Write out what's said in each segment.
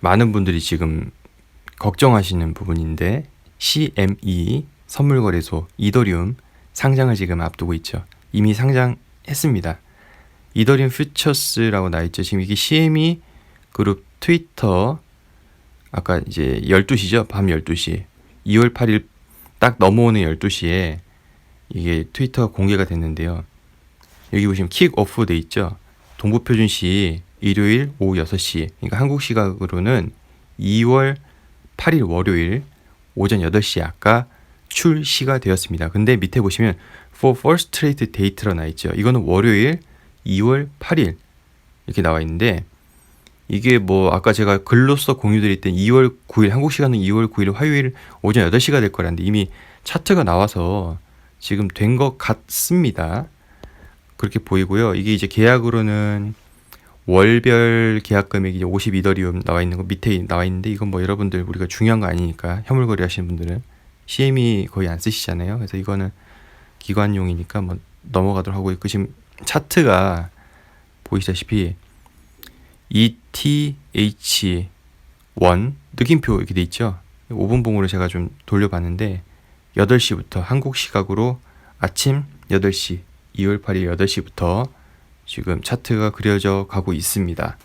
많은 분들이 지금 걱정하시는 부분인데 CME 선물거래소 이더리움 상장을 지금 앞두고 있죠. 이미 상장했습니다. 이더리움 퓨처스라고 나 있죠. 지금 이게 CME 그룹 트위터 아까 이제 12시죠. 밤 12시. 2월 8일 딱 넘어오는 12시에 이게 트위터가 공개가 됐는데요. 여기 보시면 킥 오프 돼 있죠. 동부표준시 일요일 오후 6시. 그러니까 한국 시각으로는 2월 8일 월요일 오전 8시 아까 출시가 되었습니다. 근데 밑에 보시면 for first trade date로 나 있죠. 이거는 월요일 2월 8일 이렇게 나와 있는데 이게 뭐 아까 제가 글로써 공유드릴 때 2월 9일 한국 시간은 2월 9일 화요일 오전 8시가 될 거라는데 이미 차트가 나와서 지금 된 것 같습니다. 그렇게 보이고요. 이게 이제 계약으로는 월별 계약 금액이 이제 52더리움 나와 있는 거 밑에 나와 있는데 이건 뭐 여러분들 우리가 중요한 거 아니니까 현물 거래 하시는 분들은 CM이 거의 안 쓰시잖아요. 그래서 이거는 기관용이니까 뭐 넘어가도록 하고 있고 지금 차트가 보이시다시피 ETH1 느낌표 이렇게 돼 있죠. 5분 봉으로 제가 좀 돌려봤는데 8시부터 한국 시각으로 아침 8시 2월 8일 8시부터 지금 차트가 그려져 가고 있습니다.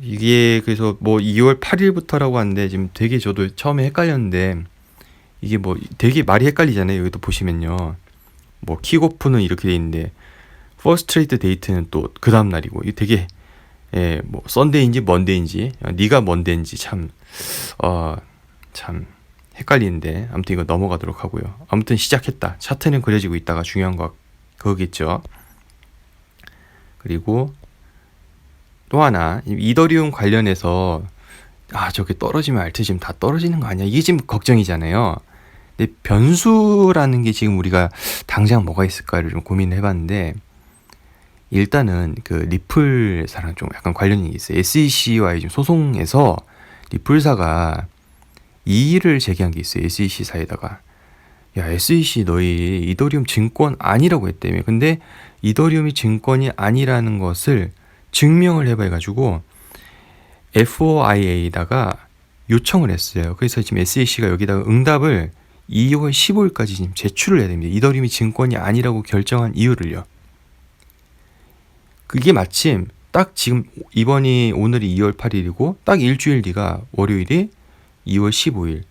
이게 그래서 뭐 2월 8일부터라고 하는데 지금 되게 저도 처음에 헷갈렸는데 이게 뭐 되게 말이 헷갈리잖아요. 여기도 보시면요. 뭐 킥오프는 이렇게 돼 있는데 퍼스트 트레이드 데이트는 또 그 다음 날이고 이게 되게 예, 뭐 썬데이인지 먼데이인지 네가 먼데인지 참 어, 참 헷갈리는데 아무튼 이거 넘어가도록 하고요. 아무튼 시작했다. 차트는 그려지고 있다가 중요한 거 그거겠죠. 그리고 또 하나 이더리움 관련해서 아 저게 떨어지면 알트 지금 다 떨어지는 거 아니야? 이게 지금 걱정이잖아요. 근데 변수라는 게 지금 우리가 당장 뭐가 있을까를 좀 고민을 해봤는데 일단은 그 리플사랑 좀 약간 관련이 있어요. SEC와의 좀 소송에서 리플사가 이의를 제기한 게 있어요. SEC사에다가. 야, SEC 너희 이더리움 증권 아니라고 했다며. 근데 이더리움이 증권이 아니라는 것을 증명을 해봐 해가지고 FOIA에다가 요청을 했어요. 그래서 지금 SEC가 여기다가 응답을 2월 15일까지 지금 제출을 해야 됩니다. 이더리움이 증권이 아니라고 결정한 이유를요. 그게 마침 딱 지금 이번이 오늘이 2월 8일이고 딱 일주일 뒤가 월요일이 2월 15일.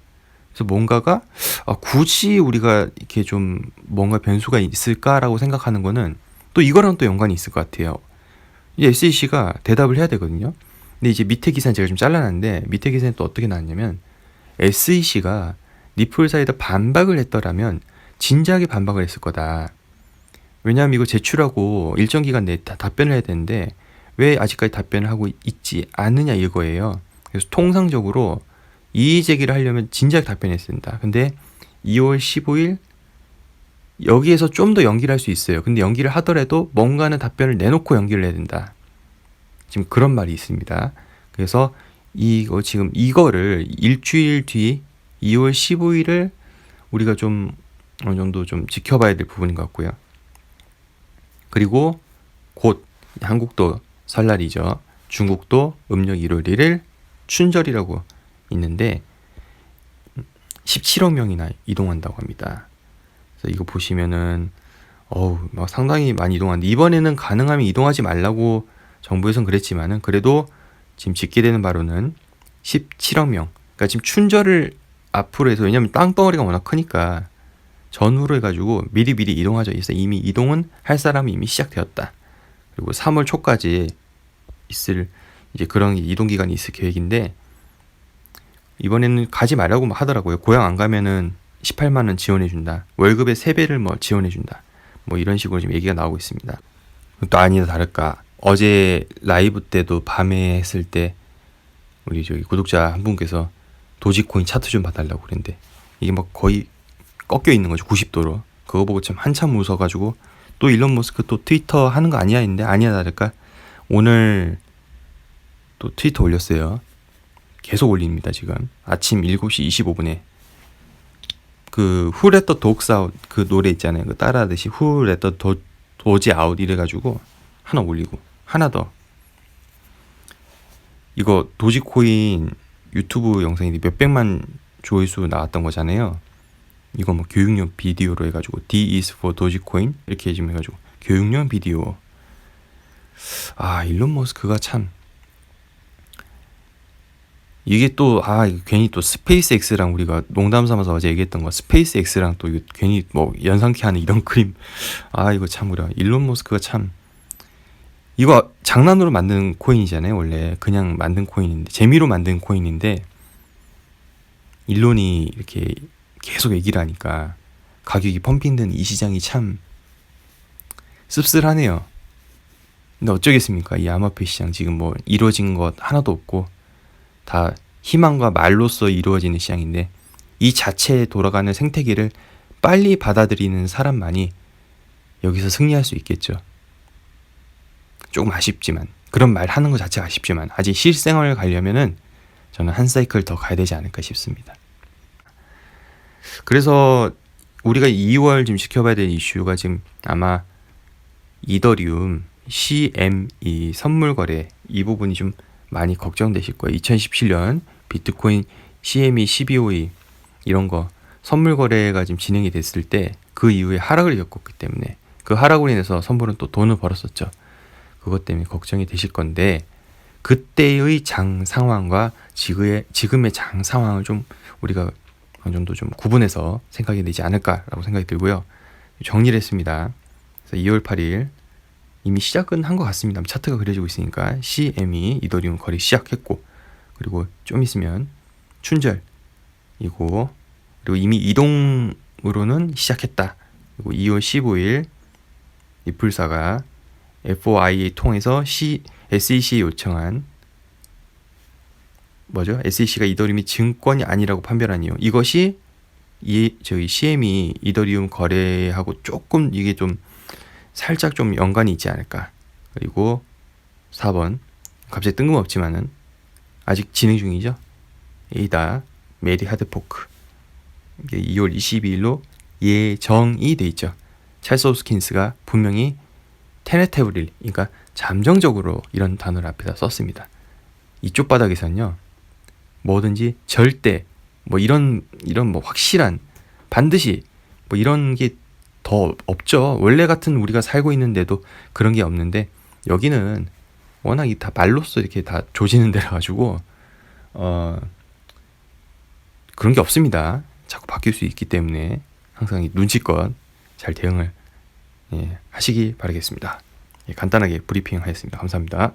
그래서 뭔가가 아, 굳이 우리가 이렇게 좀 뭔가 변수가 있을까라고 생각하는 거는 또 이거랑 또 연관이 있을 것 같아요. 이제 SEC가 대답을 해야 되거든요. 근데 이제 밑에 기사는 제가 좀 잘라놨는데 밑에 기사는 또 어떻게 나왔냐면 SEC가 리플 사이다 반박을 했더라면 진작에 반박을 했을 거다. 왜냐하면 이거 제출하고 일정 기간 내에 다 답변을 해야 되는데 왜 아직까지 답변을 하고 있지 않느냐 이거예요. 그래서 통상적으로 이의 제기를 하려면 진작 답변했어야 된다. 근데 2월 15일 여기에서 좀 더 연기를 할 수 있어요. 근데 연기를 하더라도 뭔가는 답변을 내놓고 연기를 해야 된다. 지금 그런 말이 있습니다. 그래서 이거 지금 이거를 일주일 뒤 2월 15일을 우리가 좀 어느 정도 좀 지켜봐야 될 부분인 것 같고요. 그리고 곧 한국도 설날이죠. 중국도 음력 1월 1일 춘절이라고 있는데 17억 명이나 이동한다고 합니다. 그래서 이거 보시면은 어우 막 상당히 많이 이동하는데 이번에는 가능하면 이동하지 말라고 정부에선 그랬지만은 그래도 지금 짓게 되는 바로는 17억 명. 그러니까 지금 춘절을 앞으로 해서 왜냐면 땅덩어리가 워낙 크니까 전후로 해가지고 미리 미리 이동하죠. 그래서 이미 이동은 할 사람이 이미 시작되었다. 그리고 3월 초까지 있을 이제 그런 이동 기간이 있을 계획인데 이번에는 가지 말라고 하더라고요. 고향 안 가면은 18만 원 지원해 준다. 월급의 3배를 뭐 지원해 준다. 뭐 이런 식으로 지금 얘기가 나오고 있습니다. 또 아니다 다를까. 어제 라이브 때도 밤에 했을 때 우리 저기 구독자 한 분께서 도지코인 차트 좀 봐달라고 그랬는데 이게 막 거의 꺾여 있는 거죠 90도로 그거 보고 참 한참 웃어가지고 또 일론 머스크 또 트위터 하는 거 아니야 했는데 아니야 다를까 오늘 또 트위터 올렸어요 계속 올립니다 지금. 아침 7시 25분에. 그 후레터 독사웃 그 노래 있잖아요. 그 따라하듯이 후레터 도, 도지 아웃 이래가지고 하나 올리고 하나 더. 이거 도지코인 유튜브 영상인데 몇백만 조회수 나왔던 거잖아요. 이거 뭐 교육용 비디오로 해가지고 D is for 도지코인 이렇게 지금 해가지고 교육용 비디오. 아 일론 머스크가 참 이게 또 아 괜히 또 스페이스 X랑 우리가 농담 삼아서 어제 얘기했던 거 스페이스 X랑 또 이거 괜히 뭐 연상케 하는 이런 그림 아 이거 참 우리가 일론 머스크가 참 이거 장난으로 만든 코인이잖아요 원래 그냥 만든 코인인데 재미로 만든 코인인데 일론이 이렇게 계속 얘기를 하니까 가격이 펌핑되는 이 시장이 참 씁쓸하네요. 근데 어쩌겠습니까? 이 암호화폐 시장 지금 뭐 이루어진 것 하나도 없고 다 희망과 말로써 이루어지는 시장인데 이 자체에 돌아가는 생태계를 빨리 받아들이는 사람만이 여기서 승리할 수 있겠죠. 조금 아쉽지만 그런 말 하는 것 자체가 아쉽지만 아직 실생활을 가려면은 저는 한 사이클 더 가야 되지 않을까 싶습니다. 그래서 우리가 2월 지금 지켜봐야 될 이슈가 지금 아마 이더리움 CME 선물 거래 이 부분이 좀 많이 걱정되실 거예요. 2017년 비트코인 CME 1252 이런 거 선물 거래가 지금 진행이 됐을 때 그 이후에 하락을 겪었기 때문에 그 하락으로 인해서 선물은 또 돈을 벌었었죠. 그것 때문에 걱정이 되실 건데 그때의 장 상황과 지금의 지금의 장 상황을 좀 우리가 어느 정도 좀 구분해서 생각이 되지 않을까라고 생각이 들고요. 정리를 했습니다. 그래서 2월 8일 이미 시작은 한 것 같습니다. 차트가 그려지고 있으니까 CME 이더리움 거래 시작했고 그리고 좀 있으면 춘절이고 그리고 이미 이동으로는 시작했다. 그리고 2월 15일 리플사가 FOIA 통해서 C, SEC에 요청한 뭐죠? SEC가 이더리움이 증권이 아니라고 판별한 이유. 이것이 이 저희 CM이 이더리움 거래하고 조금 이게 좀 살짝 좀 연관이 있지 않을까. 그리고 4번 갑자기 뜬금없지만은 아직 진행 중이죠. 에이다 메리 하드포크 이게 2월 22일로 예정이 돼 있죠. 찰스 오스킨스가 분명히 테네테브릴 그러니까 잠정적으로 이런 단어를 앞에다 썼습니다. 이쪽 바닥에서는요. 뭐든지 절대 뭐 이런 이런 뭐 확실한 반드시 뭐 이런 게 더 없죠. 원래 같은 우리가 살고 있는데도 그런 게 없는데 여기는 워낙 다 말로써 이렇게 다 조지는 데라 가지고 어 그런 게 없습니다. 자꾸 바뀔 수 있기 때문에 항상 이 눈치껏 잘 대응을 예, 하시기 바라겠습니다. 예, 간단하게 브리핑 하였습니다. 감사합니다.